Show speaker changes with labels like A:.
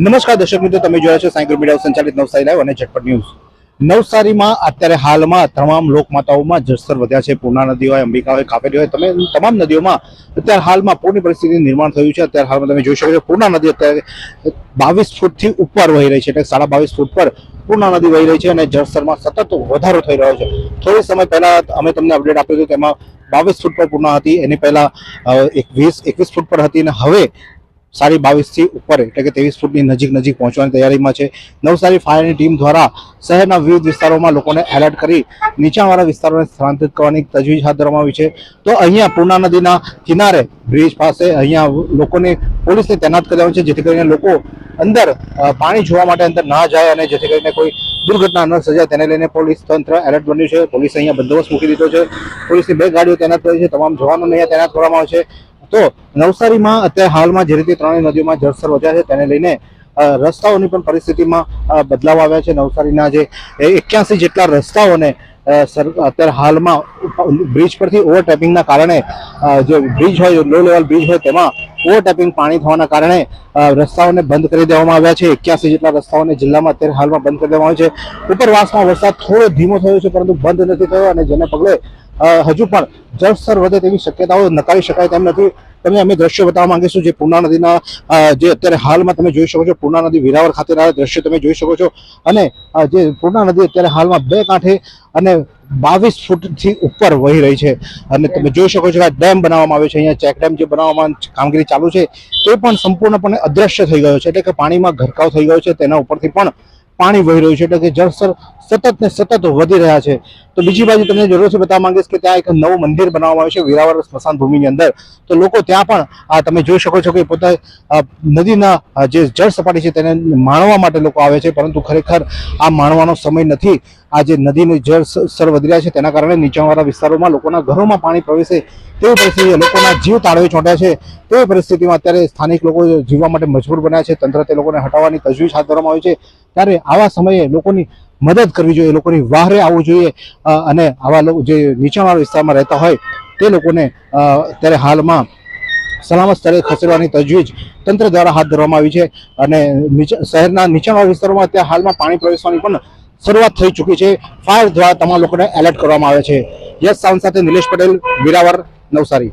A: નમસ્કાર દર્શક મિત્રો, તમે જોયા છો સાયકલ મીડિયા સંચાલિત નવસારી લાઈવ અને ઝટપટ ન્યૂઝ. નવસારીમાં અત્યારે હાલમાં તમામ લોકમાતાઓમાં જળસ્તર વધ્યા છે. પૂર્ણા નદી હોય અંબિકા હોય કાપેરી હોય તમે તમામ નદીઓમાં અત્યારે હાલમાં પૂરની પરિસ્થિતિનું નિર્માણ થયું છે. અત્યારે હાલમાં તમે જોઈ શકો છો પૂર્ણા નદી અત્યારે બાવીસ ફૂટથી ઉપર વહી રહી છે. એટલે સાડા બાવીસ ફૂટ પર પૂર્ણા નદી વહી રહી છે અને જળસ્તરમાં સતત વધારો થઈ રહ્યો છે. થોડી સમય પહેલા અમે તમને અપડેટ આપ્યું હતું તેમાં બાવીસ ફૂટ પર પૂર્ણા હતી. એની પહેલા એક વીસ એકવીસ ફૂટ પર હતી અને હવે સાડી બાવીસથી ઉપર એટલે કે ત્રેવીસ ફૂટની નજીક નજીક પહોંચવાની તૈયારીમાં છે. નવસારી ફાયરની ટીમ દ્વારા શહેરના વિવિધ વિસ્તારોમાં લોકોને એલર્ટ કરી નીચાણવાળા વિસ્તારોને સ્થળાંતરિત કરવાની તજવીજ હાથ ધરવામાં આવી છે. તો અહીંયા પૂર્ણા નદીના કિનારે બ્રિજ પાસે અહીંયા લોકોને પોલીસને તૈનાત કરવામાં છે, જેથી કરીને લોકો અંદર પાણી જોવા માટે અંદર ના જાય અને જેથી કરીને કોઈ દુર્ઘટના ન સર્જાય. તેને લઈને પોલીસ તંત્ર એલર્ટ બન્યું છે. પોલીસે અહીંયા બંદોબસ્ત મૂકી દીધો છે. પોલીસની બે ગાડીઓ તૈનાત કરી છે. તમામ જવાનોને અહીંયા તૈનાત કરવામાં આવે છે. તો નવસારીમાં અત્યારે હાલમાં જે રીતે ત્રણેય નદીઓમાં જળસ્તર વધ્યા છે, તેને લઈને રસ્તાઓની પણ પરિસ્થિતિમાં બદલાવ આવ્યા છે. નવસારીના જે એક્યાસી જેટલા રસ્તાઓને અત્યારે હાલમાં બ્રિજ પરથી ઓવરટેપિંગના કારણે જે બ્રિજ હોય લો લેવલ બ્રિજ હોય, તેમાં ઓવરટેપિંગ પાણી થવાના કારણે રસ્તાઓને બંધ કરી દેવામાં આવ્યા છે. એક્યાસી જેટલા રસ્તાઓને જિલ્લામાં અત્યારે હાલમાં બંધ કરી દેવામાં આવ્યા છે. ઉપરવાસમાં વરસાદ થોડો ધીમો થયો છે, પરંતુ બંધ નથી થયો અને જેને પગલે હજુ પણ જળસ્તર વધે તેવી શક્યતાઓ નકારી શકાય તેમ નથી. તમને અમે દ્રશ્યો બતાવવા માંગીશું જે પૂર્ણા નદીના જે અત્યારે હાલમાં તમે જોઈ શકો છો પૂર્ણા નદી વેરાવળ ખાતેના દ્રશ્યો તમે જોઈ શકો છો. અને જે પૂર્ણા નદી અત્યારે હાલમાં બે કાંઠે અને બાવીસ ફૂટથી ઉપર વહી રહી છે. અને તમે જોઈ શકો છો કે આ ડેમ બનાવવામાં આવ્યો છે. અહીંયા ચેક ડેમ જે બનાવવામાં કામગીરી ચાલુ છે તે પણ સંપૂર્ણપણે અદ્રશ્ય થઈ ગયો છે. એટલે કે પાણીમાં ગરકાવ થઈ ગયો છે. તેના ઉપરથી પણ પાણી વહી રહ્યું છે એટલે કે જળસ્તર સતત ને સતત વધી રહ્યા છે. તો બીજી બાજુ તમને જરૂરથી બતાવવા માંગીશ કે ત્યાં એક નવું મંદિર બનાવવામાં આવ્યું છે, વેરાવળ સ્મશાન ભૂમિની અંદર. તો લોકો ત્યાં પણ, આ તમે જોઈ શકો છો કે પોતા નદીના જે જળ સપાટી છે તેને માણવા માટે લોકો આવે છે, પરંતુ ખરેખર આ માણવાનો સમય નથી. આ જે નદીનું જળ સ્તર વધી રહ્યા છે તેના કારણે નીચાણવાળા વિસ્તારોમાં લોકોના ઘરોમાં પાણી પ્રવેશે તેવી પરિસ્થિતિ, લોકોના જીવ તાળવે ચોંટ્યા છે. તેવી પરિસ્થિતિમાં અત્યારે સ્થાનિક લોકો જીવવા માટે મજબૂર બન્યા છે. તંત્ર તે લોકોને હટાવવાની તજવીજ હાથ ધરવામાં આવી છે. ત્યારે આવા સમયે લોકોની મદદ કરવી જોઈએ, લોકોની વાહરે આવવું જોઈએ અને આવા લોકો જે નીચાણવાળા વિસ્તારમાં રહેતા હોય, તે લોકોને અત્યારે હાલમાં સલામત સ્થળે ખસેડવાની તજવીજ તંત્ર દ્વારા હાથ ધરવામાં આવી છે અને શહેરના નીચાણવાળા વિસ્તારોમાં ત્યાં હાલમાં પાણી પ્રવેશવાની પણ શરૂઆત થઈ ચૂકી છે. ફાયર દ્વારા તમામ લોકોને એલર્ટ કરવામાં આવે છે. યસ સાઉન્ડ સાથે નિલેશ પટેલ, વિરાવર, નવસારી.